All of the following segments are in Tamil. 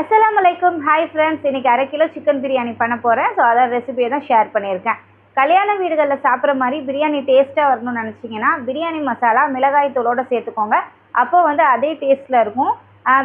அஸ்லாம் அலைக்கும். ஹாய் ஃப்ரெண்ட்ஸ் இன்னைக்கு அரை கிலோ சிக்கன் பிரியாணி பண்ண போகிறேன் ஸோ அதான் ரெசிபியை தான் ஷேர் பண்ணியிருக்கேன். கல்யாண வீடுகளில் சாப்பிட்ற மாதிரி பிரியாணி டேஸ்ட்டாக வரணும்னு நினச்சிங்கன்னா பிரியாணி மசாலா மிளகாய் தூளோடு சேர்த்துக்கோங்க. அப்போ வந்து அதே டேஸ்ட்டில் இருக்கும்.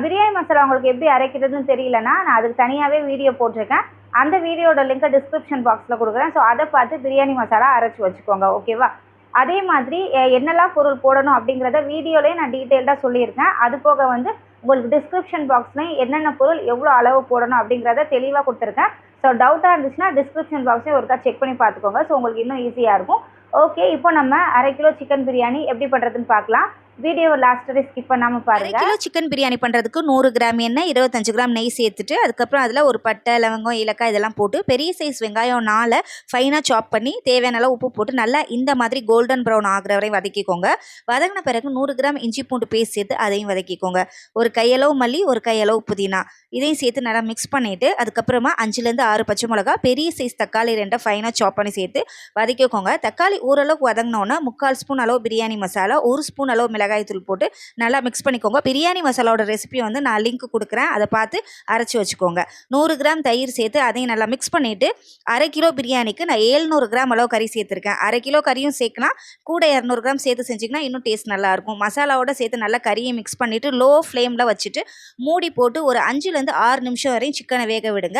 பிரியாணி மசாலா உங்களுக்கு எப்படி அரைக்கிறதுன்னு தெரியலனா நான் அதுக்கு தனியாகவே வீடியோ போட்டிருக்கேன். அந்த வீடியோட லிங்கை டிஸ்கிரிப்ஷன் பாக்ஸில் கொடுக்குறேன். ஸோ அதை பார்த்து பிரியாணி மசாலா அரைச்சி வச்சுக்கோங்க ஓகேவா அதே மாதிரி என்னெல்லாம் பொருள் போடணும் அப்படிங்கிறத வீடியோலேயே நான் டீட்டெயில்டாக சொல்லியிருக்கேன். அது போக வந்து உங்களுக்கு டிஸ்கிரிப்ஷன் பாக்ஸ்லையும் என்னென்ன பொருள் எவ்வளோ அளவு போடணும் அப்படிங்கிறத தெளிவாக கொடுத்துருக்கேன். ஸோ டவுட்டாக இருந்துச்சுன்னா டிஸ்கிரிப்ஷன் பாக்ஸையும் ஒருக்கா செக் பண்ணி பார்த்துக்கோங்க. ஸோ உங்களுக்கு இன்னும் ஈஸியாக இருக்கும். ஓகே இப்போ நம்ம அரை கிலோ சிக்கன் பிரியாணி எப்படி பண்ணுறதுன்னு பார்க்கலாம். வீடியோ லாஸ்ட் வரை ஸ்கிப் பண்ணாமல் பாருங்கள் கிலோ சிக்கன் பிரியாணி பண்ணுறதுக்கு நூறு கிராம் எண்ணெய் இருபத்தஞ்சு கிராம் நெய் சேர்த்துட்டு அதுக்கப்புறம் அதில் ஒரு பட்டை லவங்கம் ஏலக்காய் இதெல்லாம் போட்டு பெரிய சைஸ் வெங்காயம் நாலை ஃபைனாக சாப் பண்ணி தேவையான அளவு உப்பு போட்டு நல்லா இந்த மாதிரி கோல்டன் ப்ரௌன் ஆகிற வரை வதக்கிக்கோங்க. வதங்கின பிறகு நூறு கிராம் இஞ்சி பூண்டு பேஸ்ட் சேர்த்து அதையும் வதக்கிக்கோங்க. ஒரு கையளவு மல்லி ஒரு கையளவு புதினா. இதையும் சேர்த்து நல்லா மிக்ஸ் பண்ணிவிட்டு அதுக்கப்புறமா அஞ்சுலேருந்து ஆறு பச்சை மிளகா பெரிய சைஸ் தக்காளி ரெண்டை ஃபைனாக சாப் பண்ணி சேர்த்து வதக்கிக்கோங்க. தக்காளி ஓரளவுக்கு வதங்கினோன்னா முக்கால் ஸ்பூன் அளவு பிரியாணி மசாலா ஒரு ஸ்பூன் அளவு மிளகாய் மிளகாய்த்தூள் போட்டு நல்லா மிக்ஸ் பண்ணிக்கோங்க. பிரியாணி மசாலாவோட ரெசிபி வந்து நான் லிங்க் கொடுக்குறேன். அதை பார்த்து அரைச்சி வச்சுக்கோங்க. நூறு கிராம் தயிர் சேர்த்து அதையும் நல்லா மிக்ஸ் பண்ணிவிட்டு அரை கிலோ பிரியாணிக்கு நான் ஏழ்நூறு கிராம் அளவு கறி சேர்த்துருக்கேன். அரை கிலோ கறியும் சேர்க்கலாம். கூட இரநூறு கிராம் சேர்த்து செஞ்சிங்கன்னா இன்னும் டேஸ்ட் நல்லாயிருக்கும் மசாலாவோட சேர்த்து நல்லா கறியை மிக்ஸ் பண்ணிவிட்டு லோ ஃப்ளேமில் வச்சுட்டு மூடி போட்டு ஒரு அஞ்சுலேருந்து ஆறு நிமிஷம் வரையும் சிக்கனை வேக விடுங்க.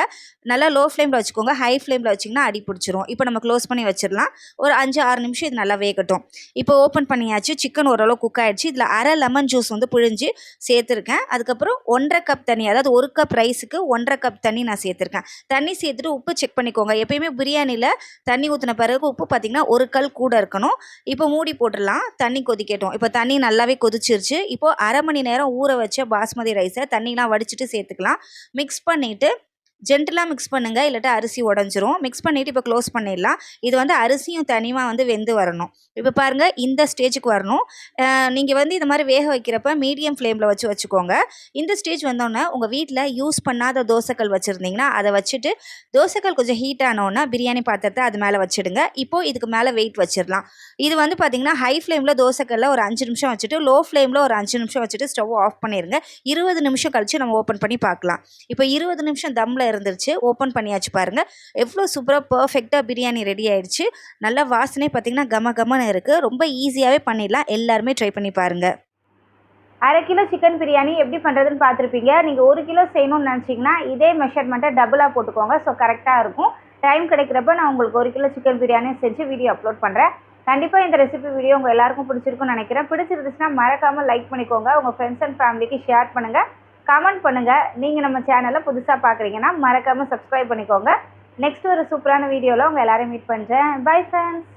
நல்லா லோ ஃப்ளேமில் வச்சுக்கோங்க ஹை ஃப்ளேமில் வச்சிங்கன்னா அடி பிடிச்சிரும். இப்போ நம்ம க்ளோஸ் பண்ணி வச்சிடலாம். ஒரு அஞ்சு ஆறு நிமிஷம் இது நல்லா வேகட்டும். இப்போ ஓப்பன் பண்ணியாச்சு. சிக்கன் ஓரளவு குக் வச்சு இதில் அரை லெமன் ஜூஸ் வந்து புழிஞ்சு சேர்த்துருக்கேன். அதுக்கப்புறம் ஒன்றரை கப் தண்ணி அதாவது ஒரு கப் ரைஸுக்கு ஒன்றரை கப் தண்ணி நான் சேர்த்துருக்கேன். தண்ணி சேர்த்துட்டு உப்பு செக் பண்ணிக்கோங்க. எப்பயுமே பிரியாணியில் தண்ணி ஊற்றின பிறகு உப்பு பார்த்திங்கன்னா ஒரு கல் கூட இருக்கணும். இப்போ மூடி போட்டுடலாம். தண்ணி கொதிக்கட்டும். இப்போ தண்ணி நல்லாவே கொதிச்சிருச்சு. இப்போது அரை மணி நேரம் ஊற வச்ச பாஸ்மதி ரைஸை தண்ணிலாம் வடிச்சிட்டு சேர்த்துக்கலாம். மிக்ஸ் பண்ணிவிட்டு ஜென்டலாக மிக்ஸ் பண்ணுங்கள் இல்லாட்டா அரிசி உடஞ்சிரும். மிக்ஸ் பண்ணிவிட்டு இப்போ க்ளோஸ் பண்ணிடலாம். இது வந்து அரிசியும் தனியாக வந்து வெந்து வரணும். இப்போ பாருங்கள் இந்த ஸ்டேஜுக்கு வரணும். நீங்கள் வந்து இந்த மாதிரி வேக வைக்கிறப்ப மீடியம் ஃப்ளேமில் வச்சு வச்சுக்கோங்க. இந்த ஸ்டேஜ் வந்தோன்னே உங்கள் வீட்டில் யூஸ் பண்ணாத தோசைக்கல் வச்சுருந்தீங்கன்னா அதை வச்சுட்டு தோசைக்கல் கொஞ்சம் ஹீட் ஆனோன்னா பிரியாணி பாத்திரத்தை அது மேலே வச்சுடுங்க. இப்போது இதுக்கு மேலே வெயிட் வச்சிடலாம். இது வந்து பார்த்திங்கன்னா ஹை ஃப்ளேமில் தோசைக்கல்ல ஒரு அஞ்சு நிமிஷம் வச்சுட்டு லோ ஃப்ளேமில் ஒரு அஞ்சு நிமிஷம் வச்சுட்டு ஸ்டவ் ஆஃப் பண்ணிடுங்க இருபது நிமிஷம் கழித்து நம்ம ஓப்பன் பண்ணி பார்க்கலாம் இப்போ இருபது நிமிஷம் தம்மில் இருந்துருச்சு. ஓப்பன் பண்ணியாச்சு பாருங்கள் எவ்வளோ சூப்பராக பர்ஃபெக்டாக பிரியாணி ரெடி ஆயிடுச்சு. நல்ல வாசனை பார்த்திங்கன்னா கம கமன்னு இருக்குது ரொம்ப ஈஸியாகவே பண்ணிடலாம். எல்லாருமே ட்ரை பண்ணி பாருங்கள் அரை கிலோ சிக்கன் பிரியாணி எப்படி பண்ணுறதுன்னு பார்த்துருப்பீங்க நீங்கள் ஒரு கிலோ செய்யணும்னு நினச்சிங்கன்னா இதே மெஷர்மெண்ட்டை டபுளாக போட்டுக்கோங்க. ஸோ கரெக்டாக இருக்கும். டைம் கிடைக்கிறப்ப நான் உங்களுக்கு ஒரு கிலோ சிக்கன் பிரியாணி செஞ்சு வீடியோ அப்லோட் பண்ணுறேன் கண்டிப்பாக இந்த ரெசிபி வீடியோ உங்கள் எல்லாருக்கும் பிடிச்சிருக்கும்னு நினைக்கிறேன். பிடிச்சிருந்துச்சுன்னா மறக்காமல் லைக் பண்ணிக்கோங்க. உங்கள் ஃப்ரெண்ட்ஸ் அண்ட் ஃபேமிலிக்கு ஷேர் பண்ணுங்கள் கமெண்ட் பண்ணுங்கள் நீங்கள் நம்ம சேனலை புதுசாக பார்க்குறீங்கன்னா மறக்காமல் சப்ஸ்கிரைப் பண்ணிக்கோங்க. நெக்ஸ்ட் ஒரு சூப்பரான வீடியோவில் உங்கள் எல்லாரையும் மீட் பண்ணுறேன் பை ஃப்ரெண்ட்ஸ்